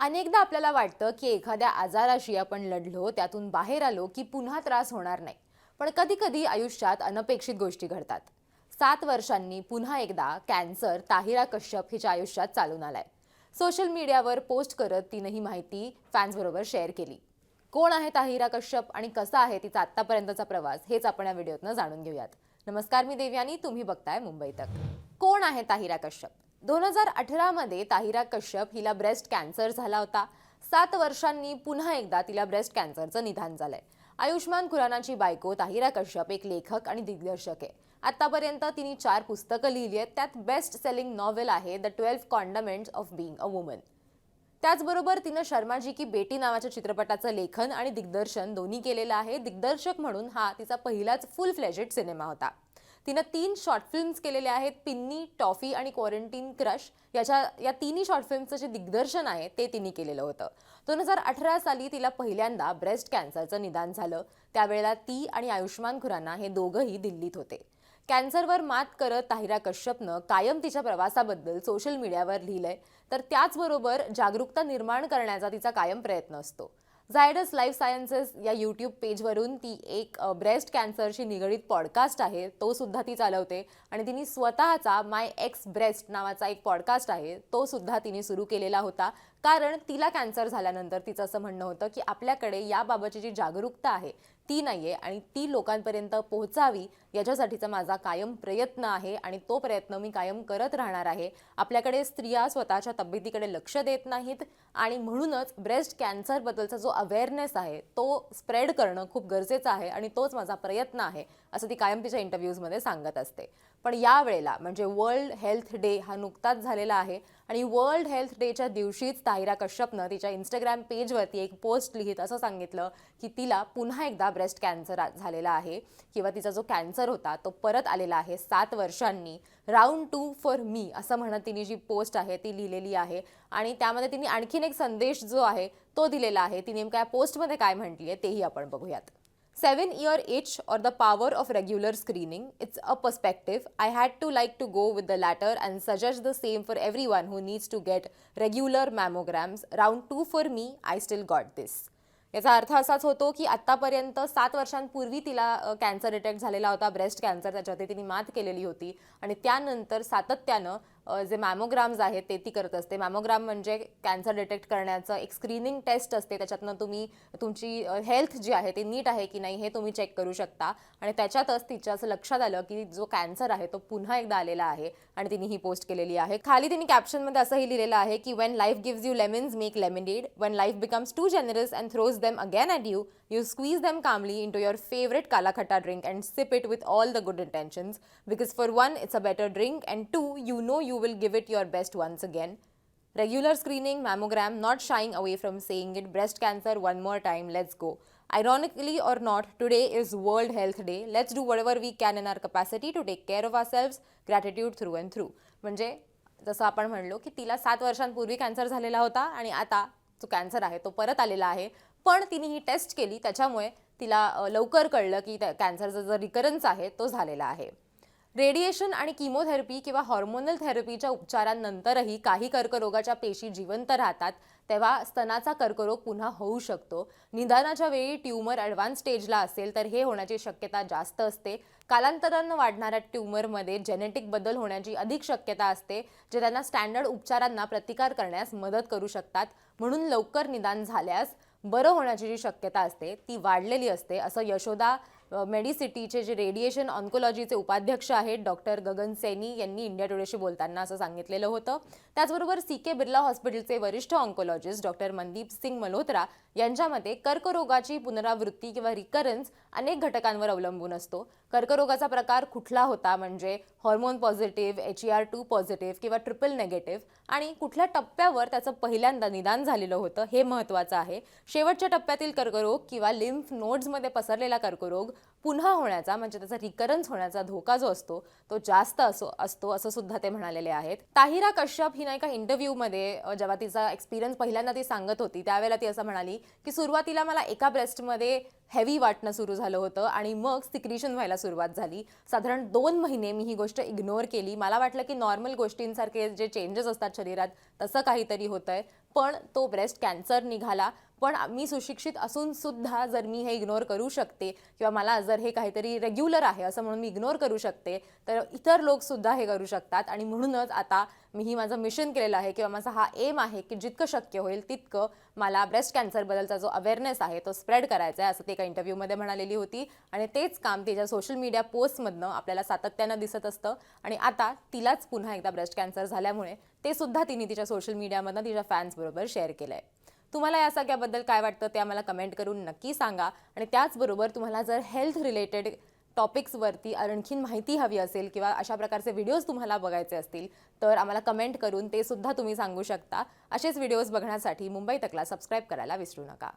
अनेकदा आपल्याला वाटतं की एखाद्या आजाराशी आपण लढलो त्यातून बाहेर आलो की पुन्हा त्रास होणार नाही. पण कधी कधी आयुष्यात अनपेक्षित गोष्टी घडतात. सात वर्षांनी पुन्हा एकदा कॅन्सर ताहिरा कश्यप हिच्या आयुष्यात चालून आलाय. सोशल मीडियावर पोस्ट करत तिनं ही माहिती फॅन्सबरोबर शेअर केली. कोण आहे ताहिरा कश्यप आणि कसा आहे तिचा आत्तापर्यंतचा प्रवास हेच आपण या व्हिडिओतनं जाणून घेऊयात. नमस्कार मी देवयानी. तुम्ही बघताय मुंबई तक. कोण आहे ताहिरा कश्यप? दोन हजार अठरामध्ये ताहिरा कश्यप हिला ब्रेस्ट कॅन्सर झाला होता. सात वर्षांनी पुन्हा एकदा तिला ब्रेस्ट कॅन्सरचं निदान झालंय. आयुष्मान खुरानाची बायको ताहिरा कश्यप एक लेखक आणि दिग्दर्शक आहे. आतापर्यंत तिने चार पुस्तकं लिहिली आहेत. त्यात बेस्ट सेलिंग नॉव्हेल आहे the twelve condiments of being a woman त्याचबरोबर तिनं शर्माजी की बेटी नावाच्या चित्रपटाचं लेखन आणि दिग्दर्शन दोन्ही केलेलं आहे. दिग्दर्शक म्हणून हा तिचा पहिलाच फुल फ्लेजेड सिनेमा होता. तिनं तीन शॉर्ट फिल्म्स केलेले आहेत पिन्नी टॉफी आणि क्वारंटीन क्रश याच्या या तिन्ही शॉर्ट फिल्मचं जे दिग्दर्शन आहे ते तिने केलेलं होतं. दोन हजार अठरा साली तिला पहिल्यांदा ब्रेस्ट कॅन्सरचं निदान झालं. त्यावेळेला ती आणि आयुष्मान खुराना हे दोघंही दिल्लीत होते. कॅन्सरवर मात करत ताहिरा कश्यपनं कायम तिच्या प्रवासाबद्दल सोशल मीडियावर लिहिलंय. तर त्याचबरोबर जागरूकता निर्माण करण्याचा तिचा कायम प्रयत्न असतो. झायडस लाईफ सायन्सेस या यूट्यूब पेजवरून ती एक ब्रेस्ट कॅन्सरशी निगडीत पॉडकास्ट आहे. तो सुद्धा ती चालवते. आणि तिने स्वतःचा माय एक्स ब्रेस्ट नावाचा एक पॉडकास्ट आहे. तो सुद्धा तिने सुरू केलेला होता. कारण तिला कॅन्सर झाल्यानंतर तिचं असं म्हणणं होतं की आपल्याकडे याबाबतची जी जागरूकता आहे ती नाही आहे आणि ती लोकांपर्यंत पोहोचावी याच्यासाठीचा माझा कायम प्रयत्न आहे आणि तो प्रयत्न मी कायम करत राहणार आहे. आपल्याकडे स्त्रिया स्वतःच्या तब्येतीकडे लक्ष देत नाहीत आणि म्हणूनच ब्रेस्ट कॅन्सरबद्दलचा जो अवेअरनेस आहे तो स्प्रेड करणं खूप गरजेचं आहे आणि तोच माझा प्रयत्न आहे असं ती कायम तिच्या इंटरव्ह्यूजमध्ये सांगत असते. पण यावेळेला म्हणजे वर्ल्ड हेल्थ डे हा नुकताच झालेला आहे आणि वर्ल्ड हेल्थ डेच्या दिवशीच ताहिरा कश्यपनं तिच्या इंस्टाग्राम पेजवरती एक पोस्ट लिहित असं सांगितलं की तिला पुन्हा एकदा ब्रेस्ट कॅन्सर झालेला आहे किंवा तिचा जो कॅन्सर होता तो परत आलेला आहे सात वर्षांनी. राऊंड टू फॉर मी असं म्हणत तिने जी पोस्ट आहे ती लिहिलेली आहे आणि त्यामध्ये तिने आणखीन एक संदेश जो आहे तो दिलेला आहे. ती नेमका या पोस्टमध्ये काय म्हटली आहे तेही आपण बघूयात. Seven year itch or the power of regular screening it's a perspective I had to like to go with the latter and suggest the same for every one who needs to get regular mammograms round two for me I still got this याचा अर्थ असाच होतो की आत्तापर्यंत सात वर्षांपूर्वी तिला cancer detect झालेला होता ब्रेस्ट कॅन्सर त्याच्यावरती तिने मात केलेली होती. आणि त्यानंतर सातत्यानं जे मॅमोग्राम्स आहेत ते ती करत असते. मॅमोग्राम म्हणजे कॅन्सर डिटेक्ट करण्याचं एक स्क्रीनिंग टेस्ट असते. त्याच्यातनं तुम्ही तुमची हेल्थ जी आहे ती नीट आहे की नाही हे तुम्ही चेक करू शकता. आणि त्याच्यातच तिच्या असं लक्षात आलं की जो कॅन्सर आहे तो पुन्हा एकदा आलेला आहे आणि तिने ही पोस्ट केलेली आहे. खाली तिने कॅप्शनमध्ये असंही लिहिलेलं आहे की when life gives you lemons make lemonade when life becomes too generous and throws them again at you you squeeze them calmly into your favourite khatta drink and sip it with all the good intentions because for one it's a better drink and two you know you will give it your best once again. Regular screening, mammogram, not shying away from saying it, breast cancer, one more time, let's go. Ironically or not, today is World Health Day. Let's do whatever we can in our capacity to take care of ourselves. Gratitude through and through. म्हणजे जसं आपण म्हणलो की तिला सात वर्षांपूर्वी cancer झालेला होता आणि आता जो कॅन्सर आहे तो परत आलेला आहे पण तिने ही टेस्ट केली त्याच्यामुळे तिला लवकर कळलं की त्या कॅन्सरचा जो रिकरन्स आहे तो झालेला आहे रेडिएशन आणि किमोथेरपी किंवा हॉर्मोनल थेरपीच्या उपचारांनंतरही काही कर्करोगाच्या पेशी जिवंत राहतात तेव्हा स्तनाचा कर्करोग पुन्हा होऊ शकतो. निदानाच्या वेळी ट्यूमर ॲडव्हान्स स्टेजला असेल तर हे होण्याची शक्यता जास्त असते. कालांतरानं वाढणाऱ्या ट्यूमरमध्ये जेनेटिक बदल होण्याची अधिक शक्यता असते जे त्यांना स्टँडर्ड उपचारांना प्रतिकार करण्यास मदत करू शकतात. म्हणून लवकर निदान झाल्यास बरं होण्याची जी शक्यता असते ती वाढलेली असते असं यशोदा मेडिसिटीचे जे रेडिएशन ऑन्कोलॉजीचे उपाध्यक्ष आहेत डॉक्टर गगन सैनी यांनी इंडिया टुडेशी बोलताना असं सांगितलेलं होतं. त्याचबरोबर सी के बिर्ला हॉस्पिटलचे वरिष्ठ ऑन्कोलॉजिस्ट डॉक्टर मनदीप सिंग मल्होत्रा यांच्या मते कर्करोगाची पुनरावृत्ती किंवा रिकरन्स अनेक घटकांवर अवलंबून असतो. कर्करोगाचा प्रकार कुठला होता म्हणजे hormone positive H E R two positive किंवा ट्रिपल नेगेटिव्ह आणि कुठल्या टप्प्यावर त्याचं पहिल्यांदा निदान झालेलं होतं हे महत्त्वाचं आहे. शेवटच्या टप्प्यातील कर्करोग किंवा लिम्फ नोड्समध्ये पसरलेला कर्करोग पुन्हा होण्याचा म्हणजे त्याचा रिकरन्स होण्याचा धोका जो असतो तो जास्त असो असतो असं सुद्धा ते म्हणालेले आहेत. ताहिरा कश्यप ही ना एका इंटरव्ह्यूमध्ये जेव्हा तिचा एक्सपिरियन्स पहिल्यांदा ती सांगत होती त्यावेळेला ती असं म्हणाली की सुरुवातीला मला एका ब्रेस्टमध्ये हेवी वाटणं सुरू झालं होतं आणि मग सिक्रिशन व्हायला सुरुवात झाली. साधारण दोन महिने मी ही गोष्ट इग्नोर केली. मला वाटलं की नॉर्मल गोष्टींसारखे जे चेंजेस असतात शरीरात तसं काहीतरी होतं आहे पण तो ब्रेस्ट कॅन्सर निघाला. पण मी सुशिक्षित असून सुद्धा जर मी हे इग्नोर करू शकते किंवा मला जर हे काहीतरी रेग्युलर आहे असं म्हणून मी इग्नोर करू शकते तर इतर लोक सुद्धा हे करू शकतात. आणि म्हणूनच आता मी ही माझं मिशन केलेलं आहे किंवा माझा हा एम आहे की जितकं शक्य होईल तितकं मला ब्रेस्ट कॅन्सरबद्दलचा जो अवेअरनेस आहे तो स्प्रेड करायचा आहे असं ते एका इंटरव्ह्यूमध्ये म्हणालेली होती. आणि तेच काम तिच्या सोशल मीडिया पोस्टमधनं आपल्याला सातत्यानं दिसत असतं. आणि आता तिलाच पुन्हा एकदा ब्रेस्ट कॅन्सर झाल्यामुळे ते सुद्धा तिने तिच्या सोशल मीडियामधनं तिच्या फॅन्सबरोबर शेअर केलं आहे तुम्हाला या सगळ्याबद्दल काय वाटतं ते आम्हाला कमेंट करून नक्की सांगा. आणि त्याचबरोबर तुम्हाला जर हेल्थ रिलेटेड टॉपिक्सवरती आणखीन माहिती हवी असेल किंवा अशा प्रकारचे व्हिडिओज तुम्हाला बघायचे असतील तर आम्हाला कमेंट करून ते सुद्धा तुम्ही सांगू शकता. असेच व्हिडिओज बघण्यासाठी मुंबई तकला सबस्क्राईब करायला विसरू नका.